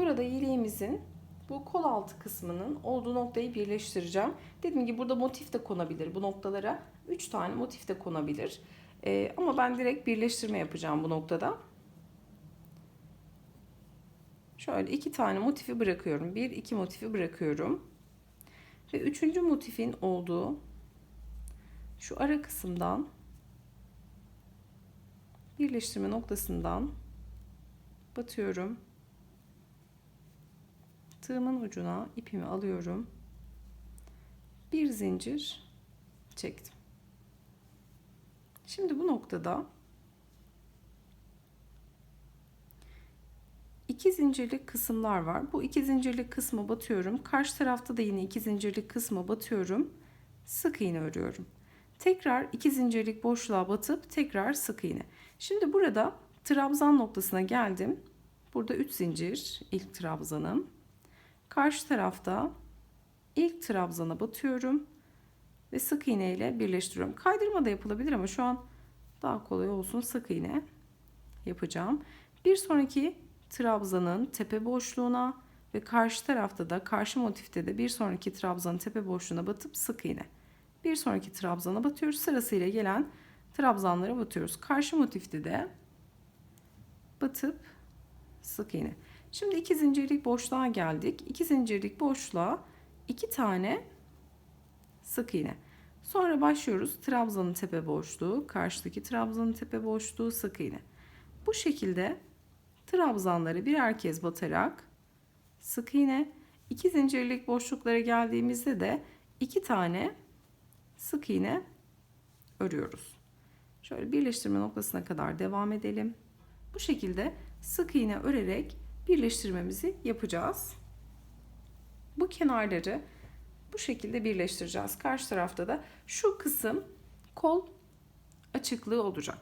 Burada yeleğimizin bu kol altı kısmının olduğu noktayı birleştireceğim. Dediğim gibi burada motif de konabilir. Bu noktalara 3 tane motif de konabilir. Ee, ama ben direkt birleştirme yapacağım bu noktada. Şöyle iki tane motifi bırakıyorum. Bir, iki motifi bırakıyorum. Ve üçüncü motifin olduğu şu ara kısımdan birleştirme noktasından batıyorum. Tığımın ucuna ipimi alıyorum. Bir zincir çektim. Şimdi bu noktada iki zincirlik kısımlar var. Bu iki zincirlik kısma batıyorum. Karşı tarafta da yine iki zincirlik kısma batıyorum. Sık iğne örüyorum. Tekrar iki zincirlik boşluğa batıp tekrar sık iğne. Şimdi burada trabzan noktasına geldim. Burada 3 zincir ilk trabzanım. Karşı tarafta ilk trabzana batıyorum ve sık iğne ile birleştiriyorum. Kaydırma da yapılabilir ama şu an daha kolay olsun sık iğne yapacağım. Bir sonraki trabzanın tepe boşluğuna ve karşı tarafta da karşı motifte de bir sonraki trabzanın tepe boşluğuna batıp sık iğne. Bir sonraki trabzana batıyoruz. Sırasıyla gelen trabzanlara batıyoruz. Karşı motifte de batıp sık iğne. Şimdi iki zincirlik boşluğa geldik. İki zincirlik boşluğa iki tane sık iğne. Sonra başlıyoruz. Trabzanın tepe boşluğu, karşıdaki trabzanın tepe boşluğu, sık iğne. Bu şekilde trabzanları birer kez batarak sık iğne, iki zincirlik boşluklara geldiğimizde de iki tane sık iğne örüyoruz. Şöyle birleştirme noktasına kadar devam edelim. Bu şekilde sık iğne örerek birleştirmemizi yapacağız. Bu kenarları bu şekilde birleştireceğiz. Karşı tarafta da şu kısım kol açıklığı olacak.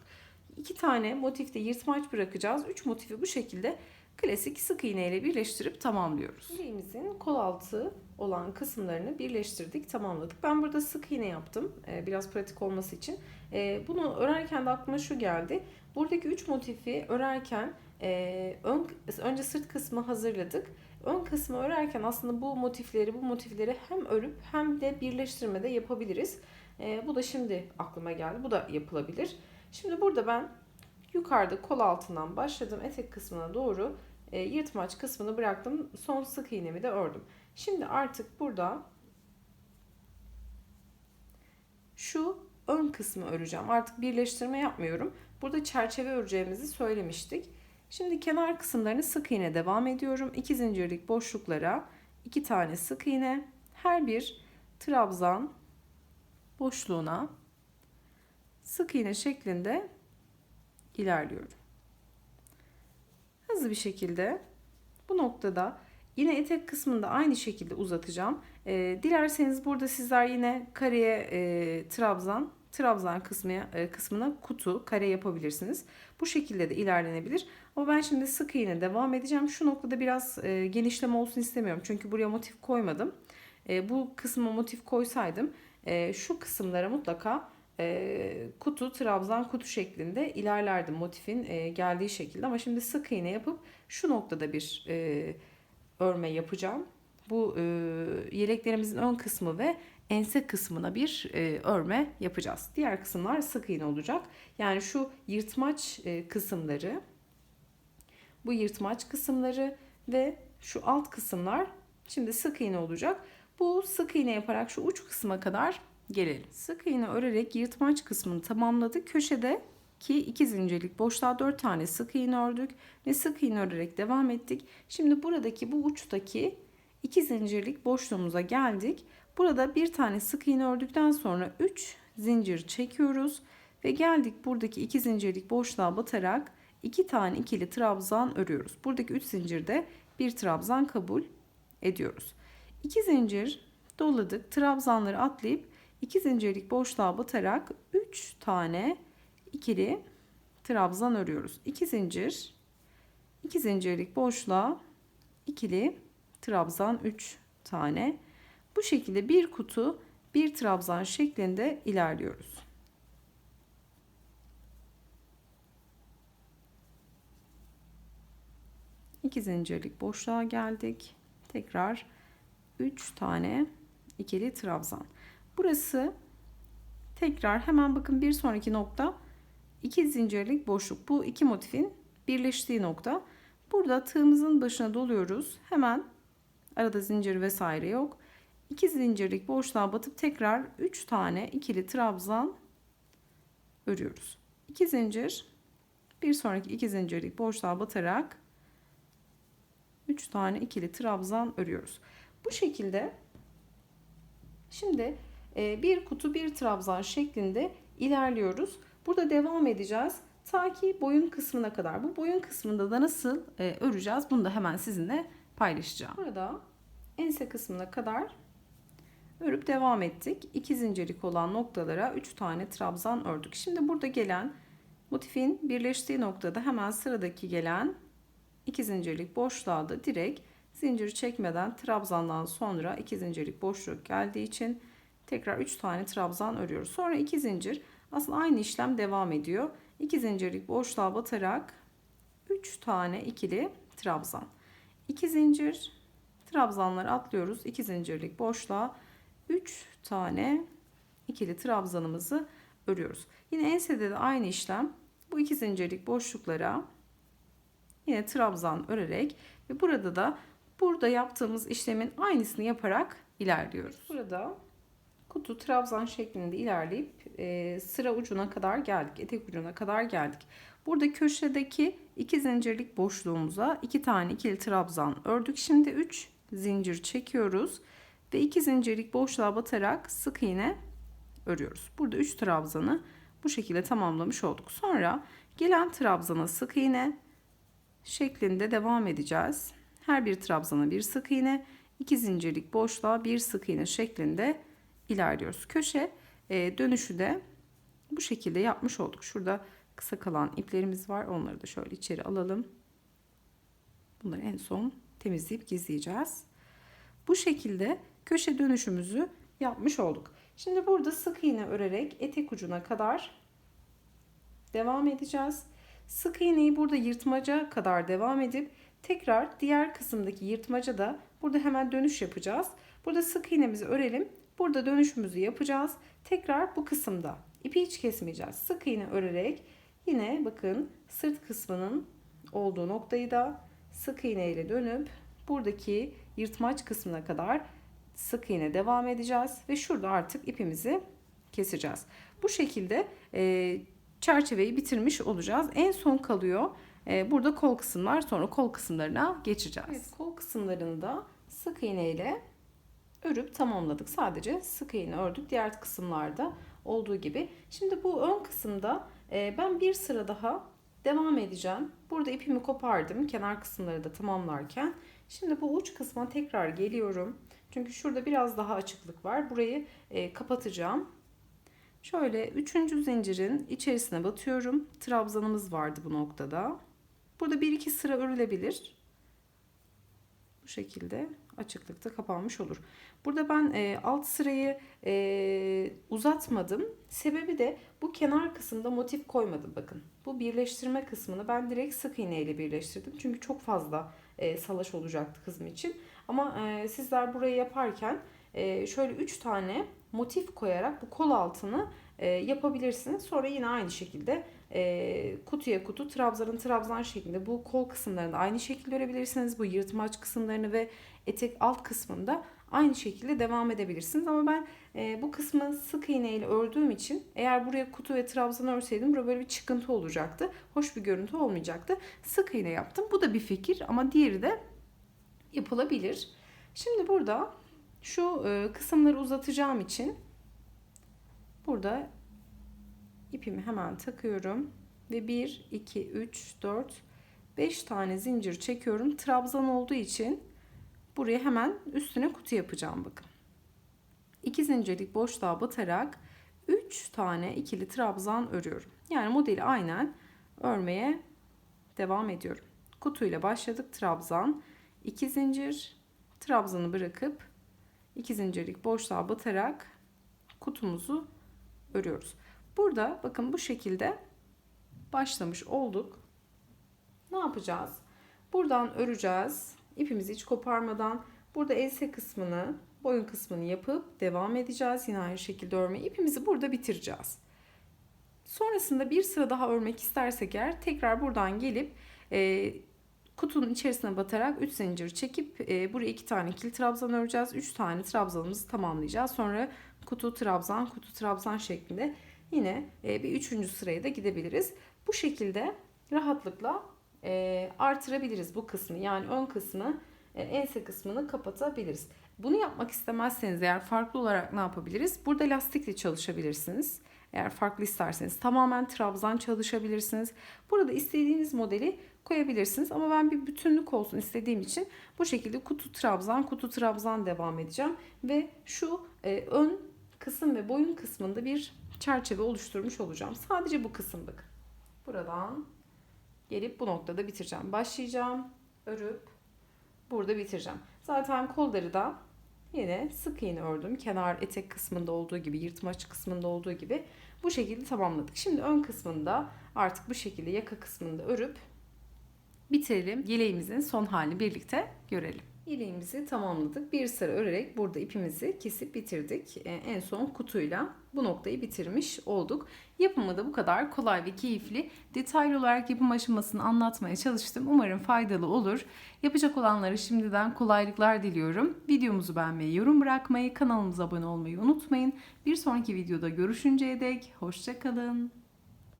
İki tane motifte yırtmaç bırakacağız. Üç motifi bu şekilde klasik sık iğne ile birleştirip tamamlıyoruz. Yüreğimizin kol altı olan kısımlarını birleştirdik, tamamladık. Ben burada sık iğne yaptım. Ee, biraz pratik olması için. Ee, bunu örerken de aklıma şu geldi. Buradaki üç motifi örerken e, ön, önce sırt kısmı hazırladık. Ön kısmı örerken aslında bu motifleri bu motifleri hem örüp hem de birleştirme de yapabiliriz. E, bu da şimdi aklıma geldi. Bu da yapılabilir. Şimdi burada ben yukarıda kol altından başladım. Etek kısmına doğru e, yırtmaç kısmını bıraktım. Son sık iğnemi de ördüm. Şimdi artık burada şu ön kısmı öreceğim. Artık birleştirme yapmıyorum. Burada çerçeve öreceğimizi söylemiştik. Şimdi kenar kısımlarını sık iğne devam ediyorum. 2 zincirlik boşluklara 2 tane sık iğne. Her bir trabzan boşluğuna sık iğne şeklinde ilerliyorum. Hızlı bir şekilde bu noktada yine etek kısmında aynı şekilde uzatacağım. Ee, dilerseniz burada sizler yine kareye e, trabzan trabzan kısmı, e, kısmına kutu, kare yapabilirsiniz. Bu şekilde de ilerlenebilir. Ama ben şimdi sık iğne devam edeceğim. Şu noktada biraz e, genişleme olsun istemiyorum. Çünkü buraya motif koymadım. E, bu kısma motif koysaydım şu kısımlara mutlaka kutu, trabzan kutu şeklinde ilerlerdim motifin geldiği şekilde. Ama şimdi sık iğne yapıp şu noktada bir örme yapacağım. Bu yeleklerimizin ön kısmı ve ense kısmına bir e, örme yapacağız. Diğer kısımlar sık iğne olacak. Yani şu yırtmaç e, kısımları, bu yırtmaç kısımları ve şu alt kısımlar şimdi sık iğne olacak. Bu sık iğne yaparak şu uç kısma kadar gelelim. Sık iğne örerek yırtmaç kısmını tamamladık. Köşede ki iki zincirlik boşluğa 4 tane sık iğne ördük ve sık iğne örerek devam ettik. Şimdi buradaki bu uçtaki iki zincirlik boşluğumuza geldik. Burada bir tane sık iğne ördükten sonra 3 zincir çekiyoruz ve geldik buradaki iki zincirlik boşluğa batarak iki tane ikili trabzan örüyoruz. Buradaki 3 zincirde bir trabzan kabul ediyoruz. 2 zincir doladık. Trabzanları atlayıp 2 zincirlik boşluğa batarak 3 tane ikili trabzan örüyoruz. 2 zincir 2 zincirlik boşluğa ikili trabzan 3 tane bu şekilde bir kutu bir trabzan şeklinde ilerliyoruz. 2 zincirlik boşluğa geldik. Tekrar 3 tane ikili trabzan. Burası tekrar hemen bakın bir sonraki nokta 2 zincirlik boşluk. Bu iki motifin birleştiği nokta. Burada tığımızın başına doluyoruz. Hemen arada zincir vesaire yok. 2 zincirlik boşluğa batıp tekrar 3 tane ikili trabzan örüyoruz. 2 zincir bir sonraki 2 zincirlik boşluğa batarak 3 tane ikili trabzan örüyoruz. Bu şekilde şimdi e, bir kutu bir trabzan şeklinde ilerliyoruz. Burada devam edeceğiz. Ta ki boyun kısmına kadar. Bu boyun kısmında da nasıl e, öreceğiz bunu da hemen sizinle paylaşacağım. Burada ense kısmına kadar örüp devam ettik. İki zincirlik olan noktalara 3 tane trabzan ördük. Şimdi burada gelen motifin birleştiği noktada hemen sıradaki gelen iki zincirlik boşluğa da direkt zincir çekmeden trabzandan sonra iki zincirlik boşluk geldiği için tekrar 3 tane trabzan örüyoruz. Sonra 2 zincir aslında aynı işlem devam ediyor. 2 zincirlik boşluğa batarak 3 tane ikili trabzan. 2 zincir trabzanları atlıyoruz. 2 zincirlik boşluğa 3 tane ikili trabzanımızı örüyoruz. Yine ensede de aynı işlem. Bu iki zincirlik boşluklara yine trabzan örerek ve burada da burada yaptığımız işlemin aynısını yaparak ilerliyoruz. Burada kutu trabzan şeklinde ilerleyip e, sıra ucuna kadar geldik. Etek ucuna kadar geldik. Burada köşedeki iki zincirlik boşluğumuza iki tane ikili trabzan ördük. Şimdi 3 zincir çekiyoruz ve iki zincirlik boşluğa batarak sık iğne örüyoruz. Burada 3 trabzanı bu şekilde tamamlamış olduk. Sonra gelen trabzana sık iğne şeklinde devam edeceğiz. Her bir trabzana bir sık iğne, iki zincirlik boşluğa bir sık iğne şeklinde ilerliyoruz. Köşe e, dönüşü de bu şekilde yapmış olduk. Şurada kısa kalan iplerimiz var. Onları da şöyle içeri alalım. Bunları en son temizleyip gizleyeceğiz. Bu şekilde köşe dönüşümüzü yapmış olduk. Şimdi burada sık iğne örerek etek ucuna kadar devam edeceğiz. Sık iğneyi burada yırtmaca kadar devam edip tekrar diğer kısımdaki yırtmaca da burada hemen dönüş yapacağız. Burada sık iğnemizi örelim. Burada dönüşümüzü yapacağız. Tekrar bu kısımda ipi hiç kesmeyeceğiz. Sık iğne örerek yine bakın sırt kısmının olduğu noktayı da sık iğne ile dönüp buradaki yırtmaç kısmına kadar sık iğne devam edeceğiz ve şurada artık ipimizi keseceğiz. Bu şekilde e, çerçeveyi bitirmiş olacağız. En son kalıyor e, burada kol kısımlar sonra kol kısımlarına geçeceğiz. Evet, kol kısımlarını da sık iğne ile örüp tamamladık. Sadece sık iğne ördük. Diğer kısımlarda olduğu gibi. Şimdi bu ön kısımda e, ben bir sıra daha devam edeceğim. Burada ipimi kopardım kenar kısımları da tamamlarken. Şimdi bu uç kısma tekrar geliyorum. Çünkü şurada biraz daha açıklık var. Burayı e, kapatacağım. Şöyle üçüncü zincirin içerisine batıyorum. Trabzanımız vardı bu noktada. Burada bir iki sıra örülebilir. Bu şekilde açıklıkta kapanmış olur. Burada ben e, alt sırayı e, uzatmadım. Sebebi de bu kenar kısımda motif koymadım bakın. Bu birleştirme kısmını ben direkt sık iğne ile birleştirdim. Çünkü çok fazla e, salaş olacaktı kızım için. Ama e, sizler burayı yaparken e, şöyle 3 tane motif koyarak bu kol altını e, yapabilirsiniz. Sonra yine aynı şekilde kutuya kutu trabzanın trabzan şeklinde bu kol kısımlarını aynı şekilde örebilirsiniz. Bu yırtmaç kısımlarını ve etek alt kısmında aynı şekilde devam edebilirsiniz. Ama ben e, bu kısmı sık iğne ile ördüğüm için eğer buraya kutu ve trabzan örseydim burada böyle bir çıkıntı olacaktı. Hoş bir görüntü olmayacaktı. Sık iğne yaptım. Bu da bir fikir ama diğeri de yapılabilir. Şimdi burada şu e, kısımları uzatacağım için burada ipimi hemen takıyorum ve 1 2 3 4 5 tane zincir çekiyorum. Trabzan olduğu için buraya hemen üstüne kutu yapacağım bakın. 2 zincirlik boşluğa batarak 3 tane ikili trabzan örüyorum. Yani modeli aynen örmeye devam ediyorum. Kutuyla başladık trabzan, 2 zincir, trabzanı bırakıp 2 zincirlik boşluğa batarak kutumuzu örüyoruz. Burada bakın bu şekilde başlamış olduk. Ne yapacağız? Buradan öreceğiz. İpimizi hiç koparmadan burada else kısmını, boyun kısmını yapıp devam edeceğiz. Yine aynı şekilde örmeyi. İpimizi burada bitireceğiz. Sonrasında bir sıra daha örmek istersek eğer tekrar buradan gelip e, kutunun içerisine batarak 3 zincir çekip e, buraya 2 tane kil trabzan öreceğiz. 3 tane trabzanımızı tamamlayacağız. Sonra kutu trabzan, kutu trabzan şeklinde yine e, bir üçüncü sıraya da gidebiliriz. Bu şekilde rahatlıkla e, artırabiliriz bu kısmı. Yani ön kısmı, e, ense kısmını kapatabiliriz. Bunu yapmak istemezseniz eğer farklı olarak ne yapabiliriz? Burada lastikle çalışabilirsiniz. Eğer farklı isterseniz tamamen trabzan çalışabilirsiniz. Burada istediğiniz modeli koyabilirsiniz ama ben bir bütünlük olsun istediğim için bu şekilde kutu trabzan, kutu trabzan devam edeceğim ve şu e, ön kısım ve boyun kısmında bir çerçeve oluşturmuş olacağım. Sadece bu kısımlık. Buradan gelip bu noktada bitireceğim. Başlayacağım, örüp burada bitireceğim. Zaten kolları da yine sık iğne ördüm. Kenar etek kısmında olduğu gibi, yırtmaç kısmında olduğu gibi bu şekilde tamamladık. Şimdi ön kısmında artık bu şekilde yaka kısmında örüp bitirelim. Yeleğimizin son halini birlikte görelim. Yeleğimizi tamamladık. Bir sıra örerek burada ipimizi kesip bitirdik. Ee, En son kutuyla bu noktayı bitirmiş olduk. Yapımı da bu kadar kolay ve keyifli. Detaylı olarak yapım aşamasını anlatmaya çalıştım. Umarım faydalı olur. Yapacak olanlara şimdiden kolaylıklar diliyorum. Videomuzu beğenmeyi, yorum bırakmayı, kanalımıza abone olmayı unutmayın. Bir sonraki videoda görüşünceye dek hoşçakalın.